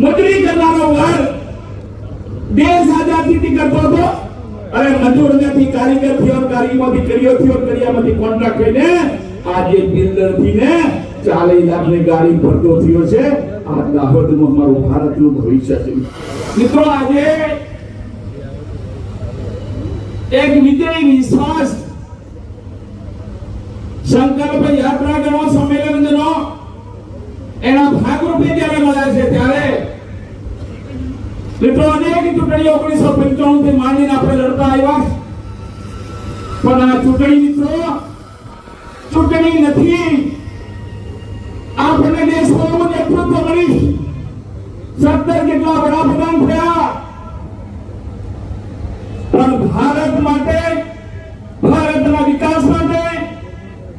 મજૂરી કરનારો વર્ગ દેશ આઝાદીથી કરતો હતો. અને મજૂર નથી કારીગર થયો કારીગરમાંથી કર્યો થયો કરીયામાંથી કોન્ટ્રાક્ટ થઈને આજે બિલ્ડરથી ને ચાલીસ લાખની ગાડી ભરતો થયો છે. આ દાહોદમાં મારું ભારતનું ભવિષ્ય છે. મિત્રો, આજે એક વિજય વિશ્વાસ સંકલ્પ યાત્રા ગણો સંમેલન એના ભાગરૂપે જ્યારે મળ્યા છે ત્યારે મિત્રો અનેક ચૂંટણીઓ ઓગણીસો પંચાણું થી માંડીને આપણે લડતા આવ્યા પણ આ ચૂંટણી મિત્રો, ચૂંટણી નથી. આપણને દેશનું નેતૃત્વ મળીશ સત્તર જેટલા વડાપ્રધાન થયા. પણ ભારત માટે, ભારતના વિકાસ માટે,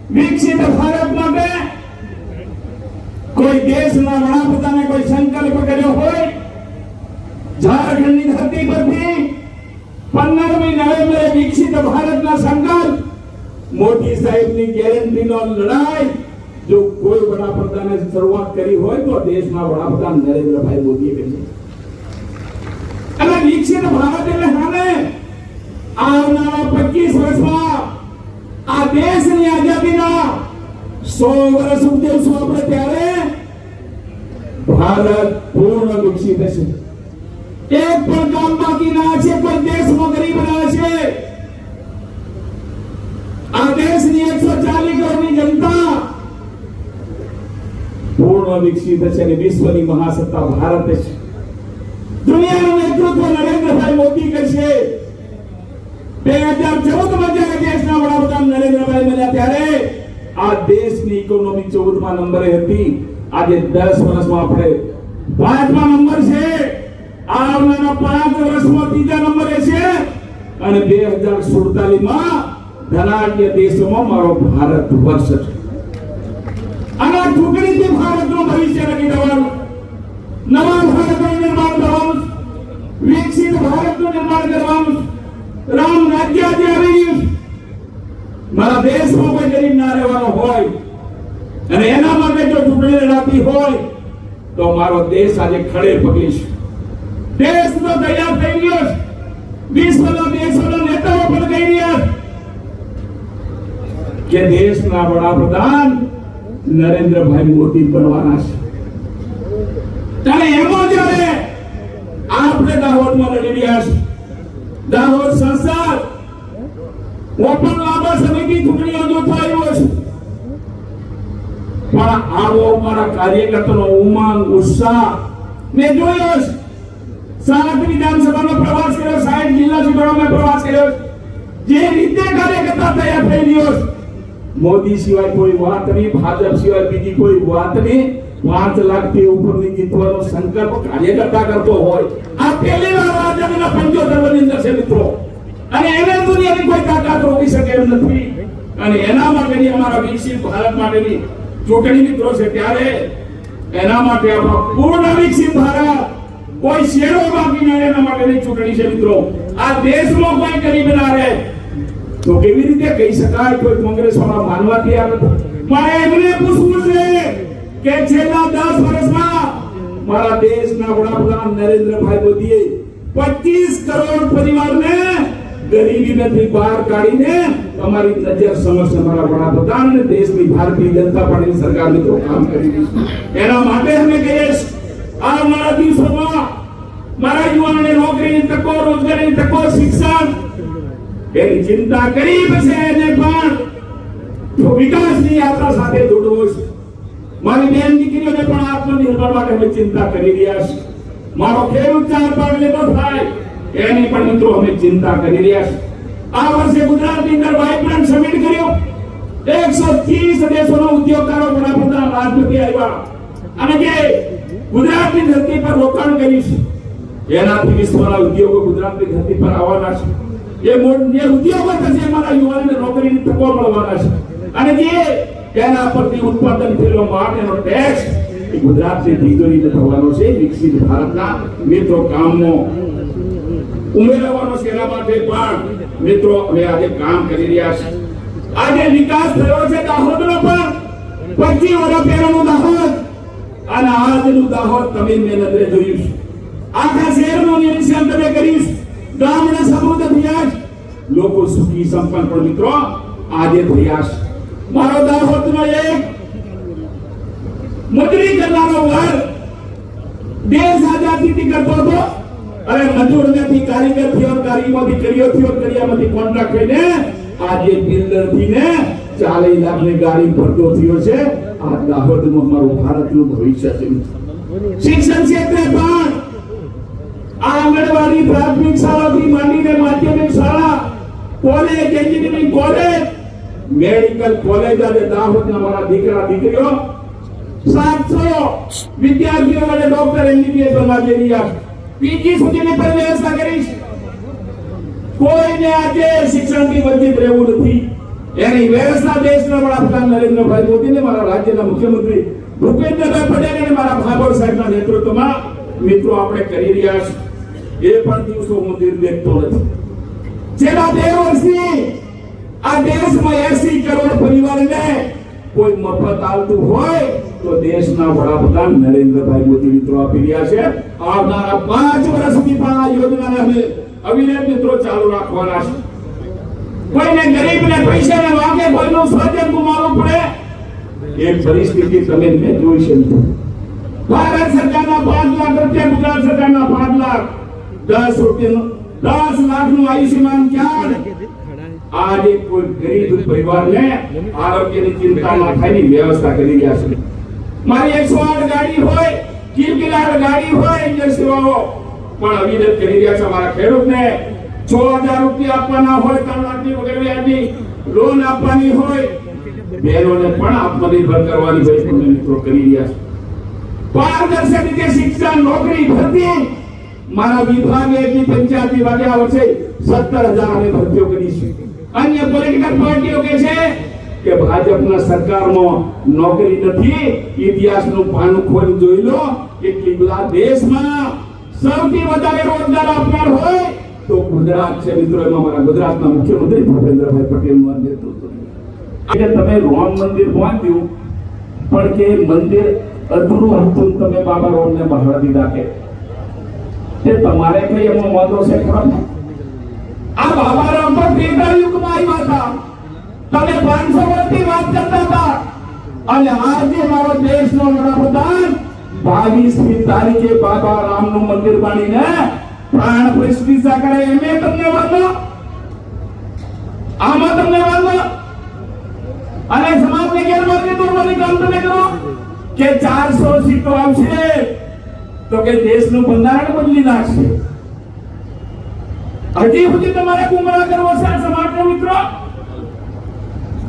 વિકસિત ભારત માટે કોઈ દેશના વડાપ્રધાને કોઈ સંકલ્પ કર્યો હોય ઝારખંડની ધરતી પરથી પંદરમી નવેમ્બરે વિકસિત ભારતના સંકલ્પ. મોદી સાહેબની ગેરંટીનો લડાઈ. જો કોઈ વડાપ્રધાને શરૂઆત કરી હોય તો દેશના વડાપ્રધાન નરેન્દ્રભાઈ મોદીએ કરી અને વિકસિત ભારત એટલે સામે. આવનારા 25 વર્ષમાં આ દેશની આઝાદીના સો વર્ષ ઉજવશું આપણે ત્યારે. ભારત પૂર્ણ વિકસિત હશે એક પણ કામ બાકી ના છે, કોઈ દેશમાં ગરીબ ના છે. આ દેશની 140 કરોડની જનતા પૂર્ણ વિકસિત છે અને વિશ્વની મહાસત્તા ભારત છે. દુનિયાનું નેતૃત્વ નરેન્દ્રભાઈ મોદી કરશે. બે હજાર ચૌદમાં જયારે દેશના વડાપ્રધાન નરેન્દ્રભાઈ બન્યા ત્યારે આ દેશની ઇકોનોમી ચૌદમાં નંબરે હતી. આજે દસ વર્ષમાં આપણે પાંચમા નંબર છે. આવનારા પાંચ વર્ષમાં ત્રીજા નંબરે છે. અને બે હજાર સુડતાલીસમાં ધનાઢ્ય દેશોમાં મારો ભારત વર્ષ છે. અને ચૂંટણીથી ભારતનું ભવિષ્ય નક્કી થવાનું નવા ભારતનું નિર્માણ કરવાનું વિકસિત ભારતનું નિર્માણ કરવાનું રામ રાજ્ય આજે આવી મારા દેશમાં કોઈ ગરીબ ના રહેવાનો હોય અને એના માટે જો ચૂંટણી હોય તો મારો દેશ આજે ખડે પગલી છે દેશ તો તૈયાર થઈ ગયો છે. વિશ્વના દેશોના નેતાઓ પણ કહી રહ્યા કે દેશના વડાપ્રધાન નરેન્દ્રભાઈ મોદી બનવાના છે. અને એમાં જ્યારે આપણે દાહોદમાં લડી રહ્યા છે દાહોદ સંસાર ઓપન લાંબા સમયથી ચૂંટણીઓ જોતો આવ્યો છે. પણ આવો મારા કાર્યકર્તાનો ઉમંગ ઉત્સાહ મેં જોયો છે. સાત વિધાનસભાનો પ્રવાસ કર્યો સાઠ જિલ્લા ચૂંટણીમાં પ્રવાસ કર્યો. જે રીતે કાર્યકર્તા તૈયાર થઈ ગયો મોદી સિવાય કોઈ વાત નહીં, ભાજપ સિવાય બીજી કોઈ વાત નહીં. પાંચ લાખથી જીતવાનો સંકલ્પ કાર્યકર્તા કરતો હોય. આ પહેલી વાર રાજ્યના પંચોતેરની છે મિત્રો. અને એને દુનિયાની કોઈ તાકાત રોકી શકે એમ નથી. અને એના માટેની અમારા વિકસિત ભારત માટેની ચૂંટણી મિત્રો છે ત્યારે એના માટે આપણો પૂર્ણ વિકસિત ભારત કોઈ શેરો બાકી ના એના માટેની ચૂંટણી છે મિત્રો. આ દેશમાં કોઈ ગરીબ ના રહે. તો કેવી રીતે કહી શકાય કોઈ કોંગ્રેસ વાળા માનવા તૈયાર નથી મારે એમને પૂછવું છે કે છેલ્લા 10 વર્ષમાં મારા દેશના વડાપ્રધાન નરેન્દ્રભાઈ મોદીએ 25 કરોડ પરિવારને ગરીબીમાંથી બહાર કાઢીને અમારી નજર સમક્ષ અમારા વડાપ્રધાન અને દેશની ભારતીય જનતા પાર્ટીની સરકાર મિત્રો કામ કરી એના માટે અમે કહીએ છીએ આવનારા દિવસોમાં મારા યુવાનોને નોકરીની તકો, રોજગારીની તકો, શિક્ષણ એની ચિંતા કરી પછી એને પણ. વિકાસની યાત્રા સાથે જોડવો છે. મારી બેન દીકરીઓને પણ આત્મનિર્ભર માટે અમે ચિંતા કરી રહ્યા છે મારો ખેડૂત ચાર પાક લેતો થાય, એની પણ મિત્રો અમે ચિંતા કરી રહ્યા છે આ વર્ષે ગુજરાતની અંદર વાઇબ્રન્ટ સમિટ કર્યો. એકસો ત્રીસ દેશોના ઉદ્યોગકારો વડાપ્રધાન રાષ્ટ્રપતિ આવ્યા. અને જે ગુજરાતની ધરતી પર રોકાણ કર્યું છે. એનાથી વિશ્વના ઉદ્યોગો ગુજરાતની ધરતી પર આવવાના છે. એ મોટે ઉદ્યોગો થશે એમાંના યુવાનોને નોકરીની તકો મળવાના છે. અને જે એના પરથી ઉત્પાદન થયેલો માલ ટેક્સ ગુજરાતની તિજોરીને થવાનો છે, વિકસિત ભારતના મિત્રો કામનો ઉમેરવાનો છે. એના માટે પણ મિત્રો અમે આજે કામ કરી રહ્યા છે આજે વિકાસ થયો છે દાહોદનો પણ. પચીસ વર્ષ પહેલાનો દાહોદ. અને આજનું દાહોદ તમે મહેનતે જોયું છે. આખા શહેરનું નિરીક્ષણ તમે કરીશ. છે સમૃદ્ધ થયા લોકો સુખી સંપન્ન. પણ મિત્રો, આજે થયા છે. મારો દાહોદનો એક મજૂરી કરનારો વર્ગ દેશ આઝાદીથી કરતો હતો અરે મજૂર નથી કારીગર થયો કારીગરમાંથી કરીઓ થયો કરિયામાંથી કોન્ટ્રાક્ટ થઈને આજે બિલ્ડરથી ને લાખની ગાડી ભરતો થયો છે. આ દાહોદમાં મારું ભારતનું ભવિષ્ય છે. શિક્ષણ ક્ષેત્રે પણ આંગણવાડી પ્રાથમિક શાળાથી માંડીને માધ્યમિક શાળા, college, engineering college, medical college અને દાહોદના મારા દીકરા, દીકરીઓ, સાતસો વિદ્યાર્થીઓ માટે ડોક્ટર એમબીબીએસ બનવા જઈ રહ્યા પીજી સુધીની પણ વ્યવસ્થા કરીશ. કોઈને આજે શિક્ષણથી વંચિત રહેવું નથી. એની વ્યવસ્થા દેશના વડાપ્રધાન નરેન્દ્રભાઈ મોદી ને મારા રાજ્યના મુખ્યમંત્રી ભૂપેન્દ્રભાઈ પટેલ અને મારા ભાગોળ સાહેબના નેતૃત્વમાં મિત્રો આપણે કરી રહ્યા છીએ. એ પણ દિવસો હું દીર દેખતો નથી. જેના બે વર્ષથી આ દેશમાં એસી કરોડ પરિવારને કોઈ મફત આવતું હોય તો દેશના વડાપ્રધાન નરેન્દ્રભાઈ મોદી મિત્રો આપી રહ્યા છે. આવનારા પાંચ વર્ષ સુધી પણ આ યોજનાને અમે મિત્રો ચાલુ રાખવાના છે કોઈને ગરીબને પૈસાને વાગે કોઈનું સ્વજન ગુમાવવું પડે? એ પરિસ્થિતિ તમે મેં જોઈ છે ભારત સરકારના પાંચ લાખ રૂપિયા ગુજરાત સરકારના પાંચ લાખ. દસ રૂપિયાનું દસ લાખનું આયુષ્યમાન કાર્ડ. આજે કોઈ ગરીબ પરિવારને આરોગ્યની ચિંતા ના થાય વ્યવસ્થા કરી રહ્યા છે. મારી એકસો આઠ ગાડી હોય કિલકિલાટ ગાડી હોય એન્જિન સેવાઓ. પણ અવિરત કરી રહ્યા છે અમારા ખેડૂતને. છ હજાર રૂપિયા આપવાના હોય, ત્રણ વગર વ્યાજની લોન આપવાની હોય બહેનોને પણ આત્મનિર્ભર કરવાની હોય, તમને મિત્રો કરી રહ્યા છે. પારદર્શક રીતે શિક્ષણ, નોકરી, ભરતી, મારા વિભાગે એટલી પંચાયત વિભાગે આ સત્તર હજાર અમે ભરતીઓ કરી છે. અન્ય પોલિટિકલ પાર્ટીઓ કે છે કે ભાજપના સરકારમાં નોકરી નથી, ઇતિહાસનું પાનું ખોલી જોઈ લો એટલી બધા દેશમાં સૌથી વધારે રોજગાર આપનાર હોય તો ગુજરાત છે મિત્રો, એમાં મારા ગુજરાતના મુખ્યમંત્રી ભૂપેન્દ્રભાઈ પટેલનું નેતૃત્વ એટલે તમે રામ મંદિર બાંધ્યું પણ કે મંદિર અધૂરું હતું તમે બાબા રોમને બહાર દીધા કે, તે તમારે કઈ એમાં વાંધો છે ખરો? આ બાબા રામ પર ત્રેતા યુગમાં આવ્યા હતા. તમે પાંચસો વર્ષથી વાત કરતા હતા. અને આજે મારો દેશનો વડાપ્રધાન બાવીસમી તારીખે બાબા રામનું મંદિર બાંધીને પ્રાણ પ્રતિષ્ઠા કરે એમ તમને વાંધો? આમાં તમને વાંધો? અને સમાજને ગેરમાર્ગે દોરવાની કામ તમે કરો? કે ચારસો સીટો આવશે તો કે દેશનું બંધારણ બદલી નાખશે. હજી સુધી તમારે ગુમરાહ કરવો છે સમાજ નો મિત્રો?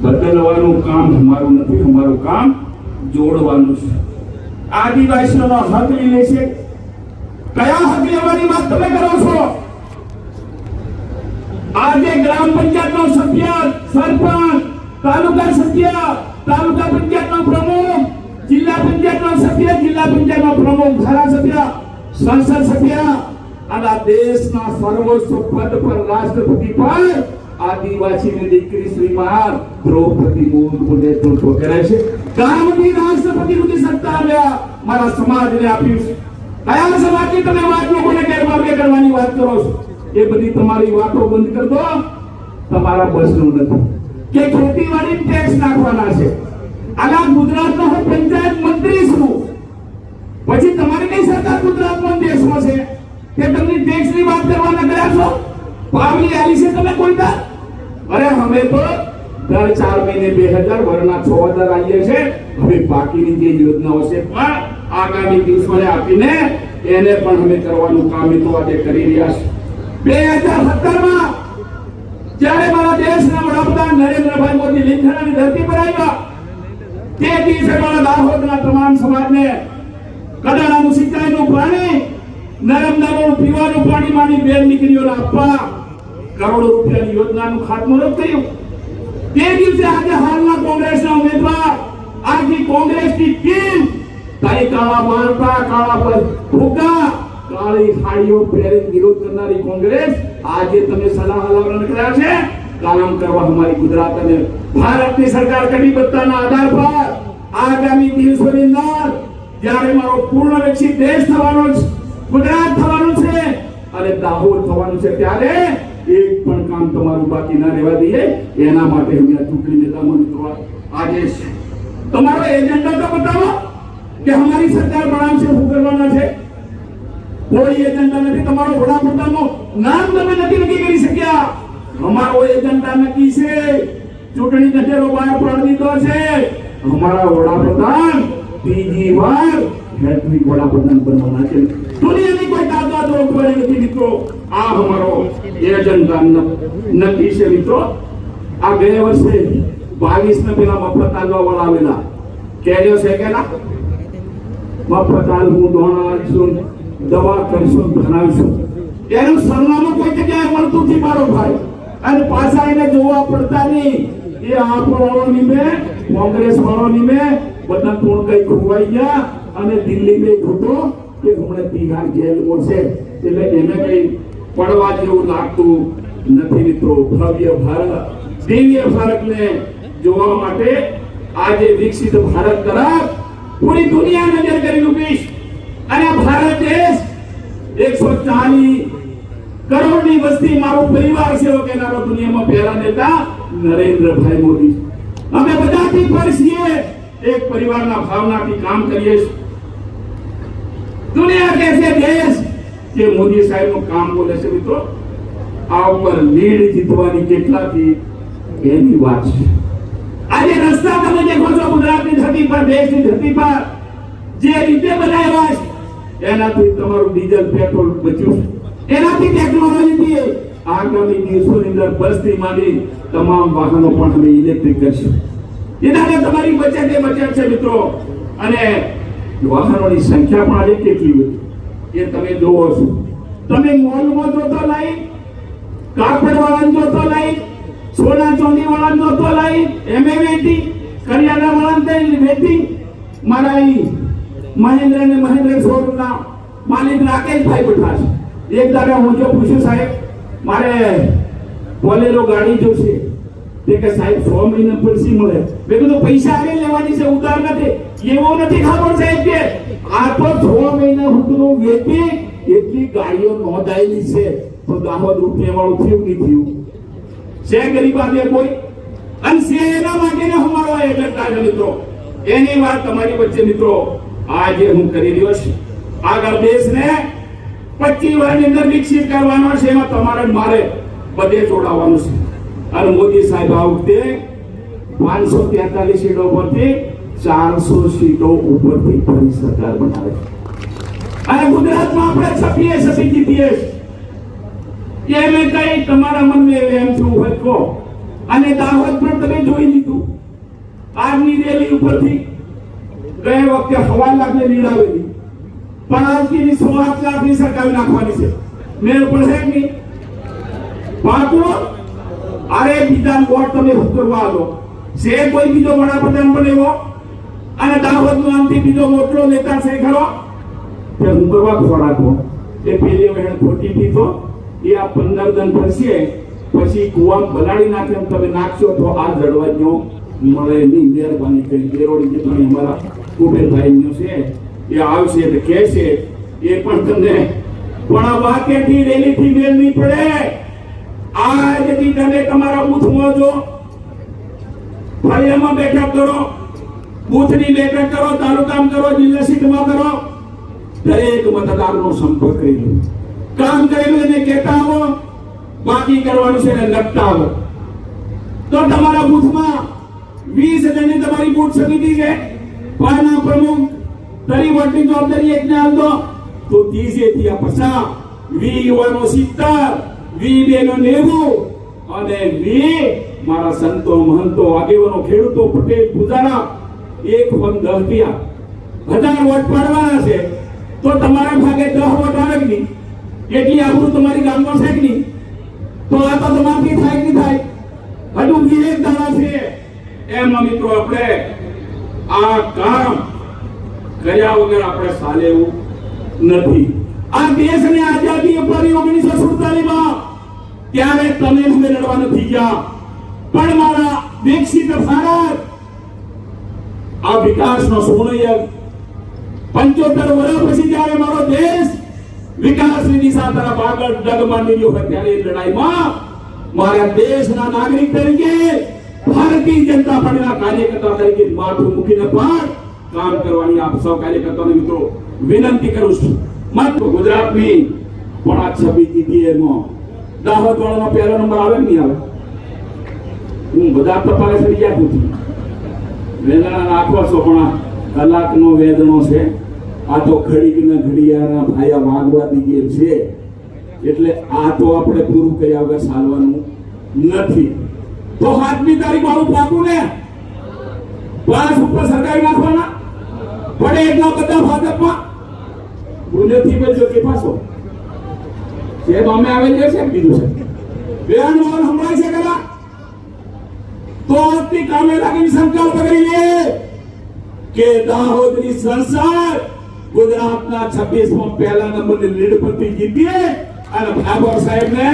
બદલવાનું કામ અમારું નથી અમારું કામ જોડવાનું છે. આદિવાસીઓનો હક લઈ લે છે. કયા હક લેવાની વાત તમે કરો છો. આજે ગ્રામ પંચાયતનો સભ્ય, સરપંચ, તાલુકા સભ્ય, તાલુકા પંચાયતનો પ્રમુખ, જિલ્લા પંચાયતનો સભ્ય, જિલ્લા પંચાયતનો પ્રમુખ, ધારાસભ્ય, સંસદ સભ્ય અને દેશના સર્વોચ્ચ પદ પર રાષ્ટ્રપતિ પર આદિવાસીની દીકરી શ્રીમાન દ્રૌપદી મુર્મુ નેતૃત્વ કરે છે. ગામની રાષ્ટ્રપતિ સત્તા આવ્યા. મારા સમાજને આપ્યું છે. કયા સમાજની તમે વાત લોકોને ગેરમાર્ગે કરવાની વાત કરો છો. એ બધી તમારી વાતો બંધ કરી દો. તમારા બસનું નથી. કે ખેતીવાડી ટેક્સ નાખવાના છે. આલા ગુજરાતનો હું પંચાયત મંત્રી છું. પછી તમારી કઈ સરકાર ગુજરાતમાં દેશમાં છે? કે તમને ટેક્સની વાત કરવાના કર્યા છો? પાવલી આલી છે તમે કોઈ તા અરે અમે તો દર ચાર મહિને બે હજાર વરના છ હજાર આવીએ છે હવે બાકીની જે યોજનાઓ છે પણ આગામી દિવસોને આપીને એને પણ અમે કરવાનું કામ તો આજે કરી રહ્યા છે બે હજાર સત્તરમાં જ્યારે મારા દેશના વડાપ્રધાન નરેન્દ્રભાઈ મોદી લીંખણાની ધરતી પર આવ્યા, તે દિવસે મારા દાહોદના તમામ સમાજને કડાણાનું સિંચાઈનું પાણી નર્મદાનું પીવાનું પાણી માની બેન દીકરીઓને આપવા કરોડો રૂપિયાની યોજનાનું ખાતમુહૂર્ત કર્યું. તે દિવસે આજે હાલના કોંગ્રેસના ઉમેદવાર આજની કોંગ્રેસની ટીમ તારી કાળા માનતા કાળા ભૂકા કાળી સાડીઓ પહેરી વિરોધ કરનારી કોંગ્રેસ આજે તમે સલાહ હલાવરણ કર્યા છે. કામ કરવા અમારી ગુજરાત અને ભારતની સરકાર કટિબદ્ધતાના આધાર પર આગામી દિવસોની અંદર જ્યારે મારો પૂર્ણ વિકસિત દેશ થવાનો છે ગુજરાત થવાનું છે અને દાહોદ થવાનું છે ત્યારે એક પણ કામ તમારું બાકી ના રહેવા દઈએ. એના માટે અમે આ ચૂંટણી નેતા મિત્રો આજે. તમારો એજન્ડા તો બતાવો. કે અમારી સરકાર બનાવશે શું કરવાના છે? કોઈ એજન્ડા નથી. તમારો વડાપ્રધાનનું નામ તમે નથી નક્કી કરી શક્યા. અમારો એજન્ડા નક્કી છે. ચૂંટણી કચેરો બહાર પાડી દીધો છે. અમારા વડાપ્રધાન ત્રીજી વાર હેટ્રિક વડાપ્રધાન બનવાના છે. દુનિયાની કોઈ તાકાત રોકવાની નથી મિત્રો. આ અમારો એજન્ડા નક્કી છે મિત્રો. આ ગયા વર્ષે બાવીસ ને પેલા મફત આગળ વાળા આવેલા. કહેજો છે કે ના? મફત હું દોણા દવા કરશું, ભણાવીશું. એનું સરનામું કોઈ જગ્યાએ મળતું નથી મારો ભાઈ. અને પાછા એને જોવા પડતા નહીં. એ આપણો નિમે કોંગ્રેસ વાળો નિમે, બધા કોણ કઈ ખોવાઈ ગયા અને દિલ્હી में ખોટો કે હમણે તિહાર જેલમાં છે. એટલે એને કઈ પડવા જેવું લાગતું નથી મિત્રો. ભવ્ય ભારત, દિવ્ય ભારતને જોવા માટે આજે વિકસિત ભારત તરફ પૂરી દુનિયા નજર કરી ઉભીશ અને ભારત દેશ એકસો ચાલીસ કરોડની વસ્તી મારો પરિવાર છે એવો કહેનારો દુનિયામાં પહેલા નેતા નરેન્દ્રભાઈ મોદી. અમે બધાથી પર છીએ એક પરિવારના ભાવનાથી કામ કરીએ દુનિયા કે છે દેશ કે મોદી સાહેબનું કામ બોલે છે મિત્રો, આ ઉપર લીડ જીતવાની કેટલાથી એની વાત છે. આજે રસ્તા તમે દેખો છો ગુજરાતની ધરતી પર, દેશની ધરતી પર, જે રીતે બનાવ્યા છે, એનાથી તમારું ડીઝલ, પેટ્રોલ બચ્યું એનાથી ટેકનોલોજીથી આગામી દિવસોની અંદર બસથી માંડી તમામ વાહનો પણ અમે ઇલેક્ટ્રિક કરશું. એનાથી તમારી બચત એ બચત છે મિત્રો. અને વાહનોની સંખ્યા પણ આજે કેટલી બધી એ તમે જોવો છો. તમે મોલમાં જોતો લાઈ કાપડ વાહન જોતો લાઈ સોના ચાંદી વાળાને જોતો લાઈ એમે વેટી કરિયાણા વાળાને વેટી મારા ઈ મહેન્દ્ર ને મહેન્દ્ર શોરૂમના માલિક રાકેશભાઈ બેઠા છે. એક દાડે હું જો પૂછ્યું સાહેબ, મારે બોલેરો ગાડી જોશે. તે કે સાહેબ સો મહિના પછી મળે. મેં કીધું પૈસા આગળ લેવાની છે, ઉધાર નથી. એવો નથી ખબર સાહેબ કે આ તો છ મહિના હું વેચી એટલી ગાડીઓ નોંધાયેલી છે. તો દાહોદ રૂપિયા વાળું થયું નહીં થયું. છે ગરીબ આદમી કોઈ? અને છે એના માટે ને અમારો આ એજન્ડા છે મિત્રો. એની વાત તમારી વચ્ચે મિત્રો, આજે હું કરી રહ્યો છું. આગળ દેશને પચીસ વર્ષની અંદર વિકસિત કરવાનો છે, એમાં તમારે મારે બધે જોડાવાનું છે. અને મોદી સાહેબ આ વખતે પાંચસો તેતાલીસ સીટો પરથી ચારસો સીટો ઉપરથી ફરી સરકાર બનાવે છે. અને ગુજરાતમાં આપણે છપીએ છપી જીતીએ છીએ. એ મેં કઈ તમારા મનમાં એમ શું હોય કહો અને દાહોદ પણ તમે જોઈ લીધું. આજની રેલી ઉપરથી ગયા વખતે હવા લાખને નીડાવેલી પણ આજની સો આઠ લાખની સરકારી નાખવાની છે. મેળ કે નહીં? પાકું અરે બીજા વોટ તમે કરવા આલો. છે કોઈ બીજો વડાપ્રધાન પણ એવો, અને દાહોદ નો આમથી બીજો મોટલો નેતા છે ખરો, તે હું કરવા ખોરાકો એ પેલી વહેણ ખોટી થી તો એ આ પંદર દન ફરશે પછી કુવામ બલાડી નાખે એમ તમે નાખશો તો આ જડવાજો મળે નહીં. મહેરબાની કરી બેરોડી જેટલી અમારા કુબેરભાઈ છે, એ આવશે એટલે કહેશે. એ પણ તમને પણ આ વાક્યથી રેલીથી મેળ નહીં પડે. આજથી તમે તમારા બૂથમાં જો ફળિયામાં બેઠક કરો, બૂથની બેઠક કરો, તાલુકામાં કરો, જિલ્લા સીટમાં કરો, દરેક મતદારનો સંપર્ક કરી લો. કામ કરેલું એને કહેતા આવો, બાકી કરવાનું છે એને લખતા આવો. તો તમારા બૂથમાં વીસ હજારની તમારી બૂથ સમિતિ છે પાના પ્રમુખ, તરી વટની જવાબદારી એકને દો. તો ત્રીસે થી આ વી યુવાનો સિત્તર, વી બેનો નેવું અને વી મારા સંતો મહંતો આગેવાનો ખેડૂતો પટેલ પૂજારા, એક પણ દસ રૂપિયા. હજાર વોટ પાડવાના છે. તો તમારા ભાગે દસ વોટ આવે નહીં? એટલી આબરૂ તમારી ગામમાં થાય નહીં? તો આ તો તમારથી થાય નહીં થાય? હજુ વિવેક દાડા છે. એમાં મિત્રો આપણે આ કામ કર્યા વગર આપણે ચાલે એવું નથી. આ દેશને આઝાદી અપાવી ઓગણીસો સુડતાલીસમાં ત્યારે તમે અમે લડવા નથી ગયા. પણ મારા દીક્ષિત ભારત, આ વિકાસનો સોનયગ પંચોતેર વર્ષ પછી જ્યારે મારો દેશ વિકાસની દિશા તરફ આગળ રહ્યો હોય ત્યારે લડાઈમાં મારા દેશના નાગરિક તરીકે ભારતીય જનતા પાર્ટીના કાર્યકર્તા તરીકે માથું મૂકીને પણ કામ કરવાની આપ સૌ કાર્યકર્તાઓને મિત્રો વિનંતી કરું છું. માત્ર ગુજરાતની પણ છબી જીતીએમાં દાહોદ વાળાનો પહેલો નંબર આવે નહીં આવે? હું બધા તપાસ કરી ગયા છું. વેદના આખો છો પણ આ કલાકનો વેદનો છે. આ તો ઘડીકના ઘડિયાળના ભાયા વાગવા દીધી છે. એટલે આ તો આપણે પૂરું કર્યા વગર ચાલવાનું નથી. તો સાતમી તારીખ વાળું પાકું ને? પાસ ઉપર સરકારી નાખવાના? પડે એટલા બધા ભાજપમાં? ગુનેથી બચો કે પાછો. જે અમે આવેલ છે બીજું છે. બેન મોહન સંભળાય છે કલા તો આજથી કામે લાગીને સંકલ્પ કરી લે કે દાહોદની સંસદ ગુજરાતના 26 માં પહેલા નંબરની લીડ જીતીએ અને ભાભોર સાહેબને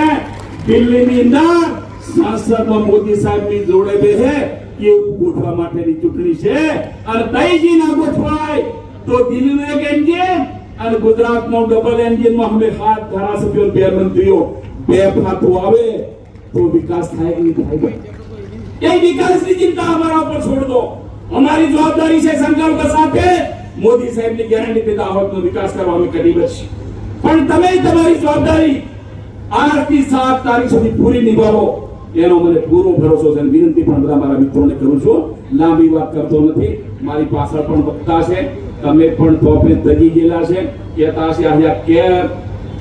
દિલ્હીની અંદર સંસદમાં મોદી સાહેબની જોડે બેસે એવું ગોઠવા માટેની ચૂંટણી છે. અને તઈજી ના ગોઠવાય તો દિલ્હીનું એક એન્જિન અને ગુજરાતનો ડબલ એન્જિનમાં અમે હાથ ધારાસભ્યો બે મંત્રીઓ, બે ફાતું આવે તો વિકાસ થાય કે નહીં થાય એ વિકાસની ચિંતા અમારા ઉપર છોડ દો. અમારી જવાબદારી છે સંકલ્પ સાથે મોદી સાહેબની ગેરંટી થી દાહોદનો વિકાસ કરવા અમે બનશે પણ તમે તમારી જવાબદારી આજથી સાત તારીખ સુધી પૂરી નિભાવો. એનો મને પૂરો ભરોસો છે વિનંતી પણ બધા મારા મિત્રોને કરું છું. લાંબી વાત કરતો નથી. મારી પાછળ પણ વક્તા છે. તમે પણ તોપે દગી ગયેલા છે. કહેતા છે, આજે કેર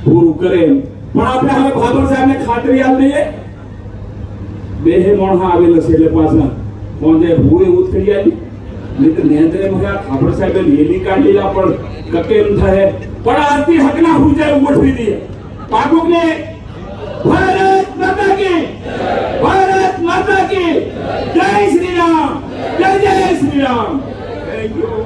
પૂરું કરે પણ આપણે હવે ભાદર સાહેબને ખાતરી આપી દઈએ બે મોણહા આવેલા છે એટલે પાછા. કોંજે હું એવું ઉતરી આવી નહીં તો નેન્દ્રે મગા ખાબર સાહેબે લીલી કાઢીલા પણ કકેમ થાય. પણ આરતી હકના હુજાય ગોઠવી દઈએ પાકુક ને ભારત માતા કી, ભારત માતા કી. જય શ્રી રામ, જય જય શ્રી રામ. Thank you